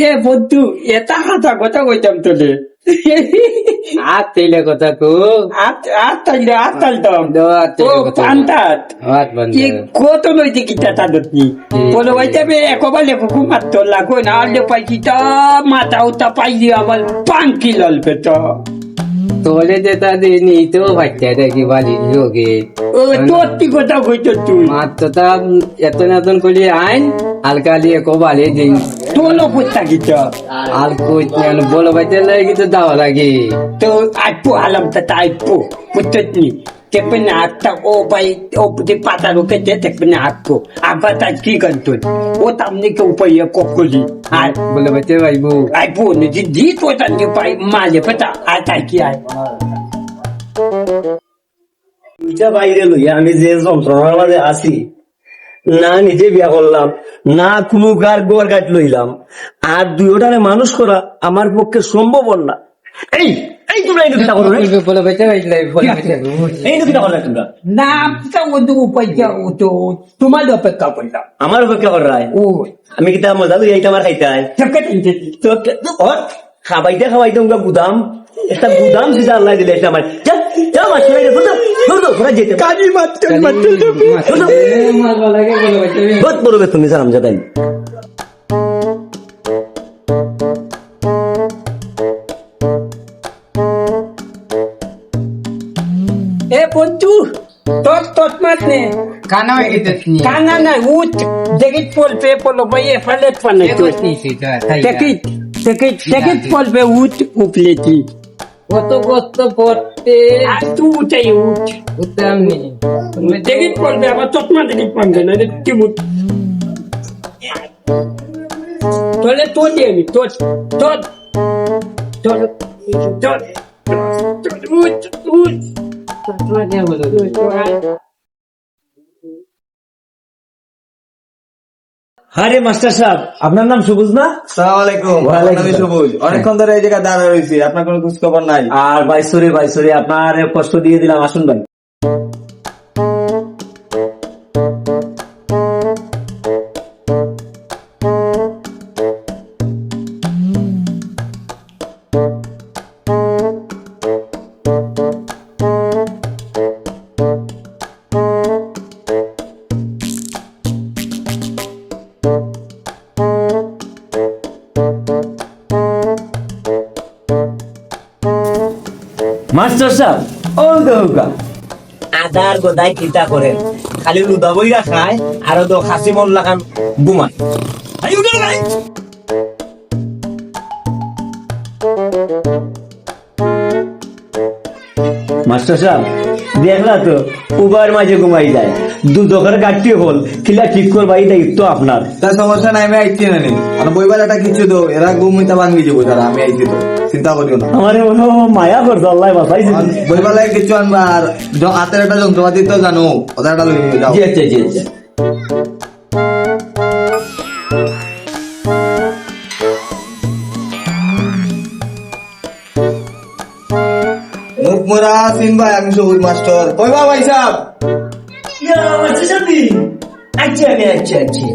এ বন্ধু এটা হাতা কথা কইতাম তোলে। আর তেলে কথা কো। আত তাইলে তাইতাম। আর ও পান্তাত। কি কত লইতে কিটা তাদত নি বলে ওইটা বে একবার লেখকু মাত্র লাগো না আলে পাই কিটা মাথা উতা পাই দিয়ে আমার পাঙ্কি ললবে তো তোলে যেটা দিনি তো বাচ্চা দেখি বাড়ি লোকে ও তোর কথা কইতো তুই? মাত্র তা এত নতুন করি আইন। আলকালিয়ে কোবালে দিন তোলো পুত্তা কি তো? আর কই তেল বলো ভাই তেল লাগি তো দাও লাগি তো আইপু আলম তা আইপু পুত্তনি তেপন আটটা ও ভাই ও পুতি পাতা রুকে দে তেপন আটকো আবার তাই কি করতো? ও তামনি কে উপায় ককলি। আর বলে ভাই তেল আইপু নিজে দি তো তান নি পাই মালে পাতা আর তাই কি আয় তুই বাইরে লইয়া আমি যে যন্ত্রণার মাঝে আছি না নিজে বিয়া করলাম না কোনো গার গোয়ার গাছ লইলাম। আর দুইটারে মানুষ করা আমার পক্ষে সম্ভব না। এই অপেক্ষা আমার কিতা মজা এইটা খাইতে খাবাইতে খাবাইতে গুদাম একটা গুদাম দিলে আমার। যাও মাসি বাইরে ধরো ধরো ঘোরা যেতে কাজী মারতে মারতে বহুত পড়বে তুমি সারাম জাদাই এ পঞ্চু তোর তোর মাত নে কানা হয়ে গেছে কানা না উঠ দেখি পোল পে পোলো বইয়ে ফেলে পানে তুই দেখি দেখি উঠ উপলেছি কত কত পড়তে। আর তুই উঠাই উঠ। উঠতাম নি দেখি পলপে আবার চশমা দেখি পানবে না কি মুখ তাহলে তো দিয়ে আমি তো তো তো তো তো তো উঠ আরে মাস্টার সাহেব আপনার নাম সবুজ না? সালামালাইকুম। আমি সবুজ। অনেকক্ষণ ধরে এই জায়গায় দাঁড়া রয়েছি। আপনার কোনো খোঁজ খবর নাই। আর বাইসরে বাইসরে আপনার কষ্ট দিয়ে দিলাম। আসুন ভাই। মাস্টার সাহেব ও দৌকা আদার গোদাই কিতা করেন খালি লুদা বইরা খায় আর তো খাসি মন লাগান মাস্টার সাহেব দেখলা তো উবার মাঝে ঘুমাই যায়। দু দোকান কাটতে হল কিলা ঠিক করবাই দায়িত্ব আপনার। তা সমস্যা নাই আমি আইতে না নি আর বইবালাটা কিছু তো এরা ঘুমিতে ভাঙ্গি যাব তারা আমি আইতে তো চিন্তা করিও না। আমারে মনে মায়া করছ আল্লাহ বাসাইছে বইবালায় কিছু আনবা আর য- হাতের একটা যন্ত্রপাতি তো জানো ওটা লই নিয়ে যাও। জি আচ্ছা জি আচ্ছা। ভাই আমি সবুজ মাস্টার। কইবা ভাই সাহেব আচ্ছা আচ্ছা আচ্ছা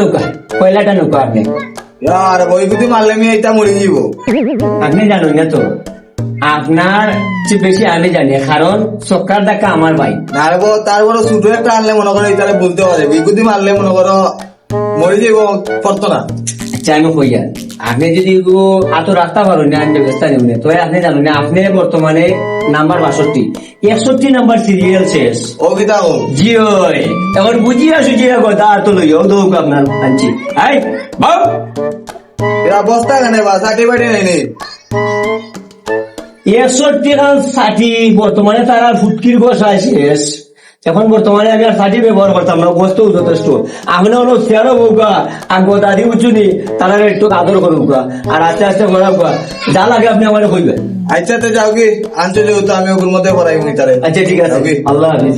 নৌকা কয়লাটা নৌকা আপনি আর বই গুটি মারলে আমি এইটা মরে যাব আপনি জানুন না তো। আপনার চেয়ে বেশি আমি জানি কারণ সরকার দেখা আমার ভাই। না রে বউ, তার ছোট একটা আনলে মনে করো এইটারে বলতে পারে। বিগুতি মারলে মনে করো মরে যাব করতো না। আমি কইয়া আপনি যদি এত রাস্তা পারেন না আমি ব্যবস্থা নেবেন তো আপনি জানুন না আপনি বর্তমানে নাম্বার বাষট্টি। একষট্টি নাম্বার সিরিয়াল শেষ। ও কিতা ও জি ওই। এখন বুঝিয়া সুঝিয়া কথা আর তো লইও দৌক আপনার আনছি। আই বাউ এরা বস্তা কেন বা চাকরি বাড়ি নাই নি। একষট্টি খান ষাটি বর্তমানে তারা ফুটকির বসায় শেষ। এখন বর্তমানে আমি আর সাজি ব্যবহার করতাম না বস্তু যথেষ্ট। আপনি হলো শেয়ারও বউকা আগ দাদি উঁচুনি তারা একটু আদর করুক আর আস্তে আস্তে করাবো যা লাগে আপনি আমার কইবেন। আচ্ছা তো যাও কি আনছো যেহেতু আমি ওগুলোর মধ্যে করাই নি তারে আচ্ছা ঠিক আছে। আল্লাহ হাফিজ।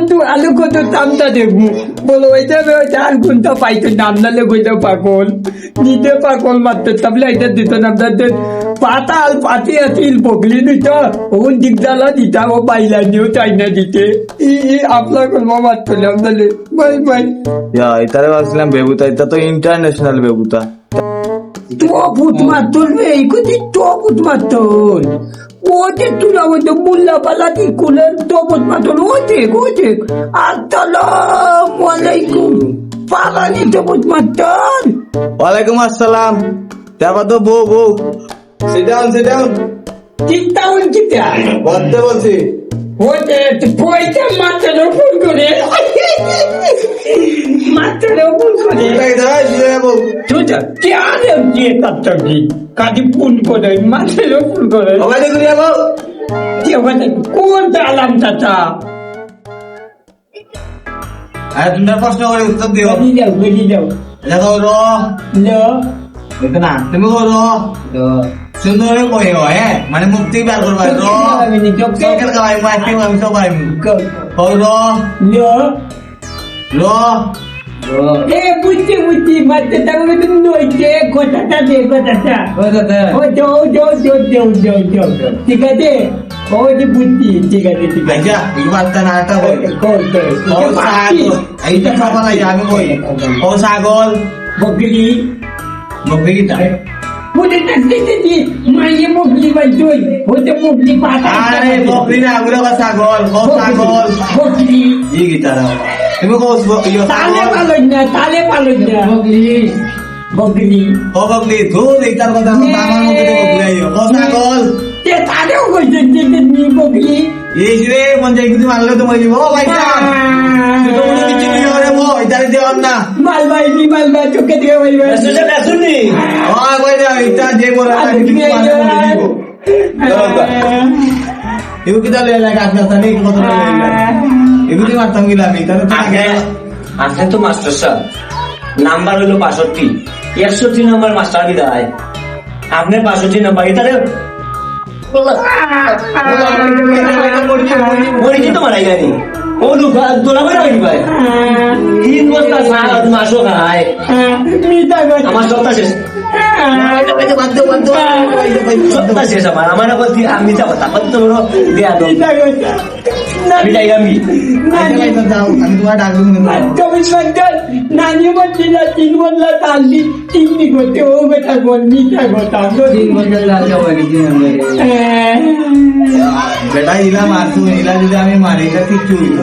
বন্ধু আলু কত দামটা দেখব বলো ওইটা ওইটা আর কোনটা পাইতো নাম নালে কইতে পাগল। নিতে পাগল মাত্র তাবলে এটা দিত নাম পাতাল পাতি আছিল পগলি দিত। ওন দিগদালা দিতা ও পাইলা নিও চাই না দিতে। ই ই আপলা করব মাত্র নামদালে বাই বাই। ইয়া এটারে ভাবছিলাম বেবুতা এটা তো ইন্টারন্যাশনাল বেবুতা। তো ফুট মাত্র রে ইকুতি তো ফুট মাত্র তুলা ওতে মুল্লা পালাতি কুলের তো ফুট মাত্র ওতে ওতে আসসালামু আলাইকুম। পালানি তো ফুট ওয়ালাইকুম আসসালাম। তারপর তো বউ বউ। সিট ডাউন সিট ডাউন চিন্তা উন চিন্তা বলতে বলছি। ওতে পয়সা মাত্র ফোন করে? মাত্র ফোন করে এই দাঁড়া শুয়ে বউ তুই কে আরে দিয়ে কাটছি কাজী ফোন করে মাত্র ফোন করে সবাই দেখুন বউ কে বলে কোনটা আলাম চাচা আরে তুমি প্রশ্ন করে উত্তর দিও বেরিয়ে যাও বেরিয়ে যাও দেখো র লো দেখো না তুমি কো র সুন্দর কই হ্যাঁ মানে মুক্তি বার করবা র সকেল কাবাই মাটি আমি সব পাইমু ও র লো। এ বুঝছি বুঝছি মাত্র তাহলে তুমি নইছে কথাটা দে কথাটা। ও যাও যাও যাও যাও যাও যাও ঠিক আছে? ও যে বুঝছি ঠিক আছে ঠিক আছে। আচ্ছা এই বার্তা না একটা বই কল ও ছাগল? এইটা সকাল আমি কই? ও ছাগল? বকরি। বকরিটা? বুঝে থাকতে দিদি মাইয়ে মুগলি বাজই হতে মুগলি পাতা আরে বকরি না ওগুলো বা ছাগল ও ছাগল বকরি ই গিটার তুমি কো ইয়ো তালে পালন না তালে পালন না বকরি বকরি ও বকরি ধুর এইটার কথা আমার মুখে তো বকরি আইও ও ছাগল তে তালেও কইছে যে নি বকরি এই রে মন যাই কিন্তু মারলে তো মরে যাব ও ভাই তুই তো মনে কিছু নিয়ে ওরে বো এটারে দেওয়ার না। মাল ভাই বি মাল ভাই চোখে দিয়ে ভাই ভাই ও ভাই না এটা যে বড় না কিছু মারলে মরে যাব এগুলো কি তাহলে এলাকা আসলে তাহলে কি কথা বলে মারতাম গিলা আমি তাহলে তো আগে আছে তো মাস্টার সাহেব নাম্বার হলো বাষট্টি। একষট্টি নাম্বার মাস্টার বিদায় আপনার বাষট্টি নাম্বার এটারে মরিছি তো মারাই গানি ও লুকা দোলা করে ভাই? তিন বস্তা সাত মাসও খায় মিটা গো আমার সপ্তাহ শেষ। সপ্তাহ শেষ আমার। আমার আবার আমি যাব, তারপর তো বড় দেয়া দো মিটা গো আমি। নানি বলছি তিন বদলা তালদি তিনটি করতে ও বেটা বল মিটা কথা তিন ইলা যদি আমি মারি, এটা কিচ্ছু হইতো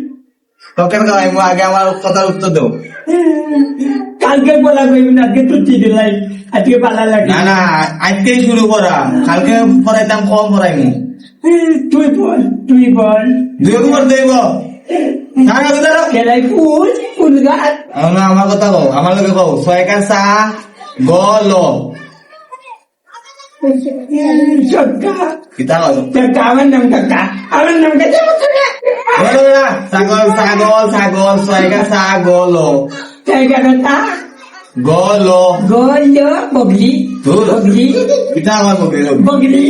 আগে আমার কথার উত্তর দেও কালকে বলা কইবি না আজকে তুই দিলাই আজকে পালা লাগে। না না আজকেই শুরু করা। কালকে পড়াইতাম কম পড়াইমু তুই বল তুই বল দুই নম্বর দেব। আমার কথা কও আমার লগে কও ছয়কার চা গ ল সক্কা কিতা আমার নাম কাকা। আমার নাম কাকা। ছাগল ছাগল ছাগল ছয়কার চা গ ল জায়গা কথা? গ ল গোল বগলি। বগলি। কিতা আমার লোক বগলি।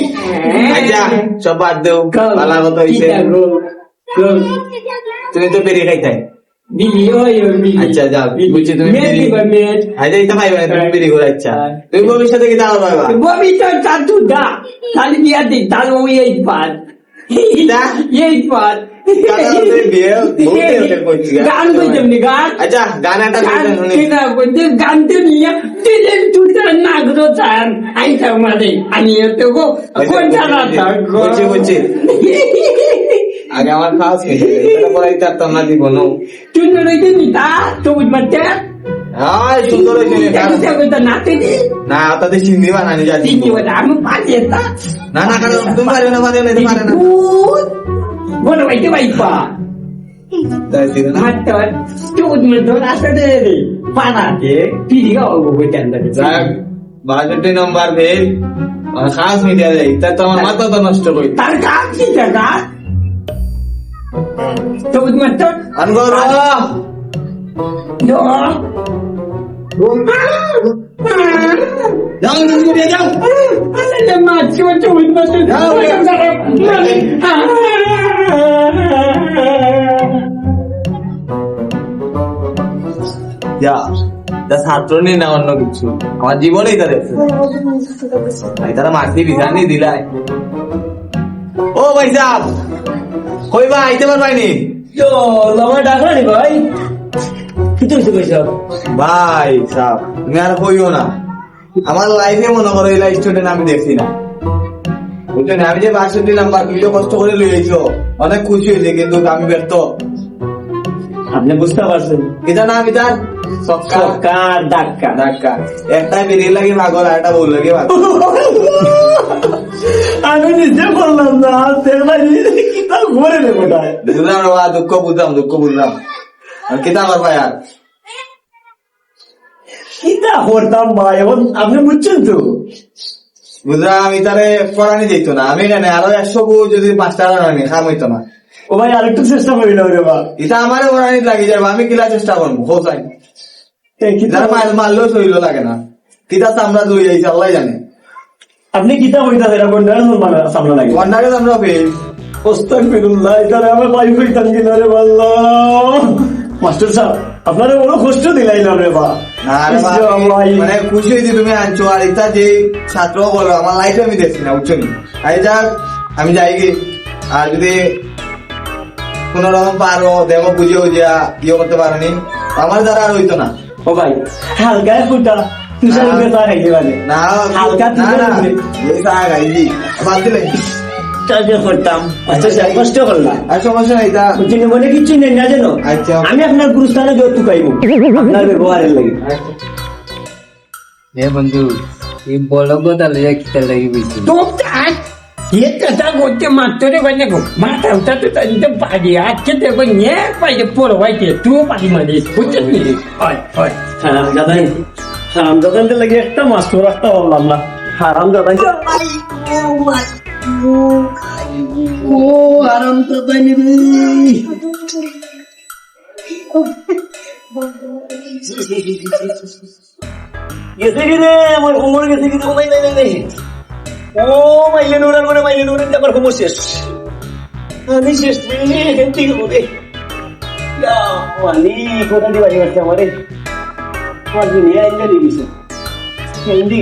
আচ্ছা সব বাদ দেও পালা কথা হইছে? তুমি তো বেরিয়ে খাইতাই বিলি ওই ওই বিলি। আচ্ছা, যাও। বুঝছি, তুমি দিবা মেয়ে। আচ্ছা এটা পাইবা না, তুমি বেরিয়ে ঘুরে আচ্ছা। তুমি ভবিষ্যতে কি দাও বমি তো চাতু দা। তাহলে বিয়া দিক তাহলে ওই এই দা? এই পার। গান কইতাম নি গান আচ্ছা গান একটা গান শুনতে শুনি কিনা কইতে গান তো নিয়ে দিলে তুই নাগরো চান আইতা মানে আমি তো গো কোন জানা তা না না কারণ তুমি পারে না পারে না পারে না মাত্র তুই মতো আসতে রে পাড়াতে পিড়ি গাও গো কইতে আনতে যাক বাষট্টি নম্বর ফেল খাস মিডিয়া দেয় তা তো আমার মাথা তো নষ্ট করি তার কাজ কি টাকা তো বুঝতে ছাত্র নেই না অন্য কিছু আমার জীবনেই তাদের ভাই তারা মাসি বিধানি দিলাই ও ভাই সাহ কই ভাই আইতে পারবাইনি ডাকলানি ভাই হয়েছে ভাই সাহ তুমি আর কইও না। আমার লাইফে মনে করো এই লাইফ স্টুডেন্ট আমি দেখছি না। আমি যে বাষট্টি নাম্বার তুমি কষ্ট করে লইয়েছো অনেক খুশি হয়েছে কিন্তু আমি ব্যর্থ। আপনি বুঝতে পারছেন? এটা না আমি তার ডাক্কা একটা বেরিয়ে লাগে ভাগর আর একটা বউ লাগে ভাগর আমি নিজে বললাম না ঘুরে নেব দুঃখ বুঝলাম দুঃখ বুঝলাম। আর কিতা করবা আর? কিতা করতাম ভাই এখন আপনি বুঝছেন তো। বুঝলাম আমি তারে পড়ানি যেত না। আমি এখানে আরও একশো যদি পাঁচটা রানি খাম হইতো না। ও ভাই আরেকটু চেষ্টা করি না রে বা এটা আমারে পড়ানি লাগি যাবে আমি কিলা চেষ্টা করব যার মার মারলেও শরীর লাগে না। কিতা চামড়া দুই যাইছে আল্লাহ জানে। আপনি কিতা হইতা বন্ডার মানে সামনে লাগে। গন্ডারে আমরা পেয়ে আস্তাগফিরুল্লাহ এটারে আমি পাই হইতাম কিনা রে মাস্টার সাহেব আপনারে বড় কষ্ট দিলাইলাম রে বা। মানে খুশি হয়েছি তুমি আনছো। আর এটা যে ছাত্র বলো আমার লাইফে আমি দেখছি না নি? আর যাক আমি যাই গে। আর যদি কোন রকম পারো দেখো বুঝে বুঝিয়া ইয়ে করতে পারোনি। আমার দ্বারা আর হইতো না। ও ভাই হালকা ফুটা তুষার। উপরে তো খাইতে পারে। না হালকা তুষার উপরে এই সারা গাইছি বাদ দিলে কাজে করতাম আচ্ছা স্যার কষ্ট করলাম আর সমস্যা নাই তা কিন্তু মনে কিছু নেই না জানো আচ্ছা। আমি আপনার গুরুস্থানে যৌতুক আইব আপনার ব্যবহারের লাগে এ বন্ধু এই বড় কথা লইয়া কিতা লাগি বইছি তো তাই हे कसा गोष्टी मागतो रे म्हणजे माता होता तो त्यांचं पाडी आजचे ते पण ये पाहिजे पोरवायचे तू पाडी मध्ये होतच नाही होय होय হারাম দাদাই হারাম দাদাইতে লাগে একটা মাস্টার রাখতে পারলাম না হারাম ও আমার কোমর গেছে কি মাইলে নুরান মানে মাইলে নুরান আমার কোমর শেষ। আমি শেষ রে হেন্তি করে ইয়া মানি কোথা দিয়ে বাড়ি বাড়ছে আমারে? আমার দুনিয়া গেছে? এন্ডি